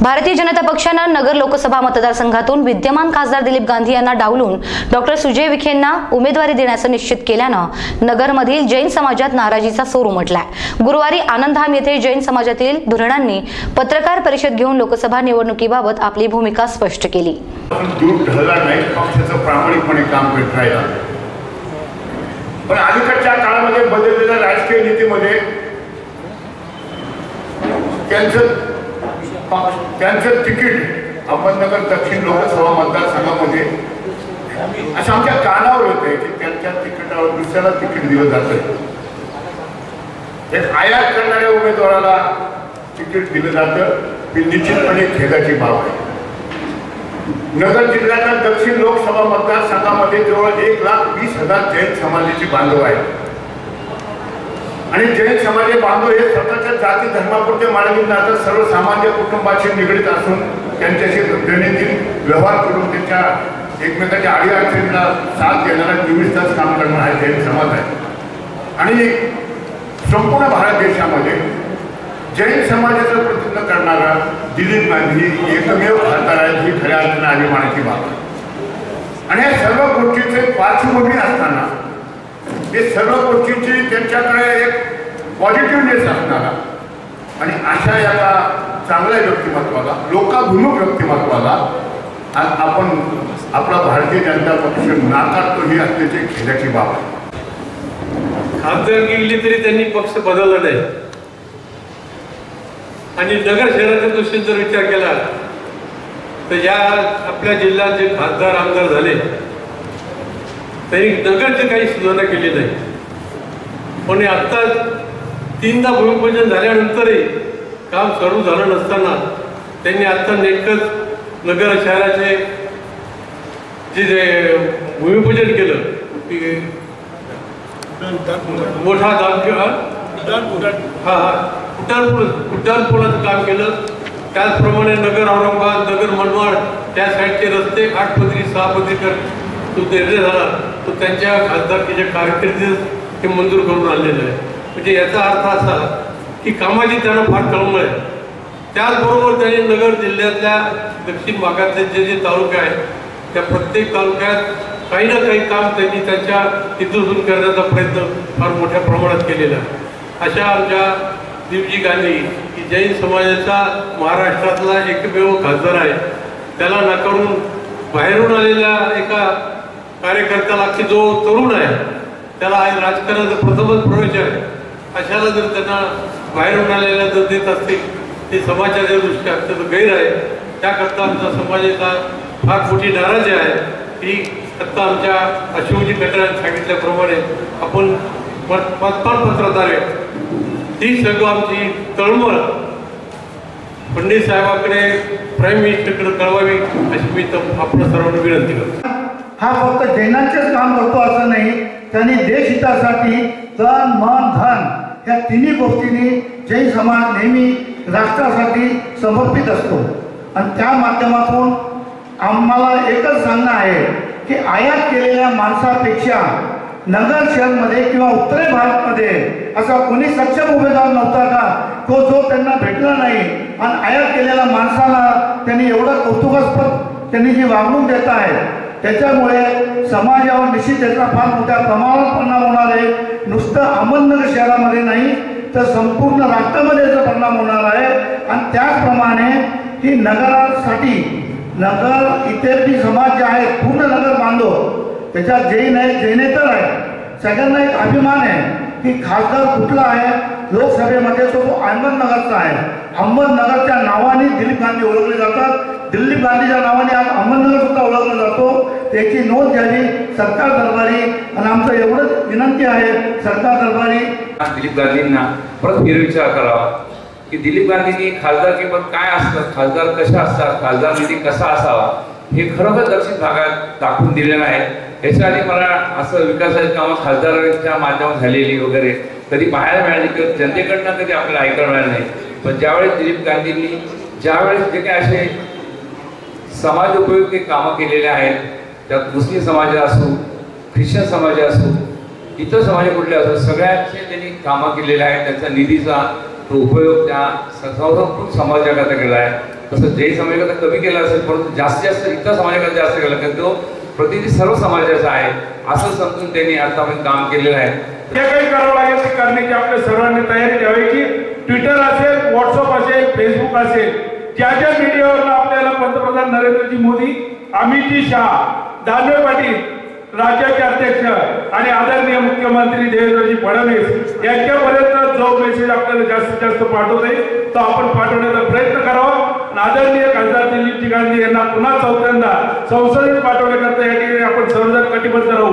भारतीय जनता पक्षानं नगर लोकसभा मतदारसंघातून विद्यमान खासदार दिलीप गांधी यांना डावलून डॉक्टर सुजय विखेंना उमेदवारी देण्याचं निश्चित केल्यानं नगरमधील जैन समाजात नाराजीचा सूर उमटलाय. गुरुवारी आनंदधाम येथे जैन समाजातील धुरणांनी पत्रकार परिषद घेऊन लोकसभा निवडणुकीबाबत आपली भूमिका स्पष्ट केली. पण अलीकडच्या काळामध्ये बदललेल्या राजकीय नीतीमध्ये त्यांचं त्यांचं तिकीट अहमदनगर दक्षिण लोकसभा मतदारसंघामध्ये असं आमच्या कानावर होते की त्यांच्या तिकिटावर दुसऱ्याला तिकीट दिलं जात एक आयात करणाऱ्या उमेदवाराला तिकीट दिलं जातं. ही निश्चितपणे खेदाची बाब आहे. नगर जिल्ह्याच्या दक्षिण लोकसभा मतदारसंघामध्ये जवळ एक लाख वीस हजार जैन समाजाचे बांधव आहेत. आणि जैन समाज बांधव हे स्वतःच्या जाती धर्मापुरते मानवी नातं सर्वसामान्य कुटुंबाशी निगडीत असून त्यांच्याशी दैनंदिन व्यवहार करून त्यांच्या एकमेकाच्या अडीअडचणीला साथ देणारा चोवीस तास काम करणारा हा जैन समाज आहे. आणि संपूर्ण भारत देशामध्ये जैन समाजाचं प्रतिज्ञ करणारा दिलीप गांधी एकमेव खासदार आहेत ही खऱ्या अर्थानं अभिमानाची बाब आहे. आणि या सर्व गोष्टीचे पार्श्वभूमी असताना हे सर्व गोष्टींची त्यांच्याकडे एक पॉझिटिव्हनेस असणारा आणि अशा याला चांगल्या व्यक्तिमत्वाला लोकाभिमुख व्यक्तिमत्वाला आज आपण आपला भारतीय जनता पक्ष नाकारतो ही असल्याची खेदाची बाब आहे. खासदार गेली तरी त्यांनी पक्ष बदलला नाही. आणि नगर शहराच्या दृष्टीने जर विचार केला तर या आपल्या जिल्ह्यात जे खासदार आमदार झाले. त्यांनी नगरची काही सुधारणा केली नाही. पण आत्ता तीनदा भूमिपूजन झाल्यानंतरही काम चालू झालं नसताना त्यांनी आत्ता नेटकंच नगर शहराचे जे जे भूमिपूजन केलं की मोठा दाब किंवा हा हा. उड्डाणपूल उड्डाणपुलाचं काम केलं. त्याचप्रमाणे नगर औरंगाबाद नगर मनमाड त्या साईडचे रस्ते आठ पदरी सहा पदरी कर तो निर्णय झाला. तो त्यांच्या खासदारकीच्या कारकिर्दीत हे मंजूर करून आणलेलं आहे. म्हणजे याचा अर्थ असा की कामाची त्यांना फार कळमळ आहे. त्याचबरोबर त्यांनी नगर जिल्ह्यातल्या दक्षिण भागातले जे जे तालुके आहेत त्या प्रत्येक तालुक्यात काही ना काही काम त्यांनी त्यांच्या तिथून करण्याचा प्रयत्न फार मोठ्या प्रमाणात केलेला आहे. अशा आमच्या दिवजी गांधी की जैन समाजाचा महाराष्ट्रातला एकमेव खासदार आहे. त्याला नाकारून बाहेरून आलेल्या एका कार्यकर्त्याला की जो तरुण आहे त्याला आज राजकारणाचा प्रथमच प्रवेश आहे. अशाला जर त्यांना बाहेरून आलेल्या जर देत असतील ते समाजाच्या दृष्ट्या अत्यंत गैर आहे. त्याकरता आमचा समाजाचा फार मोठी नाराजी आहे. ही आत्ता आमच्या अशोकजी कटराने सांगितल्याप्रमाणे आपण वर्तमानपत्राद्वारे ती सगळं आमची तळमळ पंडित साहेबाकडे प्राईम मिनिस्टरकडे कळवावी अशी मी तर आपण सर्वांना विनंती करतो. हा फक्त जैनांचेच काम करतो असं नाही त्यांनी देशहितासाठी तन मन धन या तिन्ही गोष्टींनी जैन समाज नेहमी राष्ट्रासाठी समर्पित असतो. आणि त्या माध्यमातून आम्हाला एकच सांगणं आहे की आयात केलेल्या माणसापेक्षा नगर शहरमध्ये किंवा उत्तरे भारतमध्ये असा कोणी सक्षम उमेदवार नव्हता का? तो जो त्यांना भेटला नाही आणि आयात केलेल्या माणसाला त्यांनी एवढं कौतुकास्पद त्यांनी जी वागणूक देत आहे त्याच्यामुळे समाजावर निश्चित त्याचा फार मोठ्या प्रमाणात परिणाम होणार आहे. नुसतं अहमदनगर शहरामध्ये नाही तर संपूर्ण राष्ट्रामध्ये याचा परिणाम होणार आहे. आणि त्याचप्रमाणे ही नगरासाठी नगर इतर समाज जे आहेत पूर्ण नगर बांधव त्याच्यात जैन आहे जैनेतर आहे. सगळ्यांना एक अभिमान आहे की खासदार कुठला आहे? लोकसभेमध्ये तो अहमदनगरचा आहे. अहमदनगरच्या नावाने दिलीप गांधी ओळखले जातात. दिलीप गांधीच्या नावाने आज अहमदनगर सुद्धा ओळखला जातो. त्याची नोंद द्यावी सरकार दरबारी आणि आमचं एवढंच विनंती आहे सरकार दरबारी. दिलीप गांधींना परत फेरविचार करावा की दिलीप गांधींनी खासदारकी पण काय असतात खासदार कशा असतात? खासदार निधी कसा असावा? हे खरोखर दक्षिण भागात दाखवून दिलेलं आहे. याच्या आधी मला असं विकासाची कामं खासदारांच्या माध्यमात झालेली वगैरे कधी पाहायला मिळाली किंवा जनतेकडनं कधी आपल्याला ऐकायला मिळालं नाही. पण ज्यावेळेस दिलीप गांधींनी ज्यावेळेस जे काही असे समाज उपयोगी कामं केलेले आहेत त्यात मुस्लिम समाज असो ख्रिश्चन समाज असो इतर समाज कुठले असो सगळ्यांचे त्यांनी कामं केलेले आहेत. त्यांचा निधीचा तो उपयोग त्या संपूर्ण समाजाकरता केला आहे. तसं जे समाजाकरता कमी केलं असेल परंतु जास्तीत जास्त इतर समाजाकरता जास्त केला कारण तो प्रतिनिधी सर्व समाजाचा आहे असं समजून त्यांनी आतापर्यंत काम केलेलं आहे. जे काही करावं लागेल ते करण्याची आपल्या सर्वांनी तयारी ठेवायची. ट्विटर असेल व्हॉट्सअप असेल फेसबुक असेल. ज्या ज्या मीडियावर आपल्याला पंतप्रधान नरेंद्रजी मोदी अमितजी शहा दानवे पाटील राज्याचे अध्यक्ष आणि आदरणीय मुख्यमंत्री देवेंद्रजी फडणवीस यांच्यापर्यंत जो मेसेज आपल्याला जास्तीत जास्त पाठवता येईल तो आपण पाठवण्याचा प्रयत्न करावा. आदरणीय खासदार दिलीपजी गांधी यांना पुन्हा चौथ्यांदा संसदेत पाठवण्याकरता या ठिकाणी आपण सर्वजण कटिबद्ध राहू.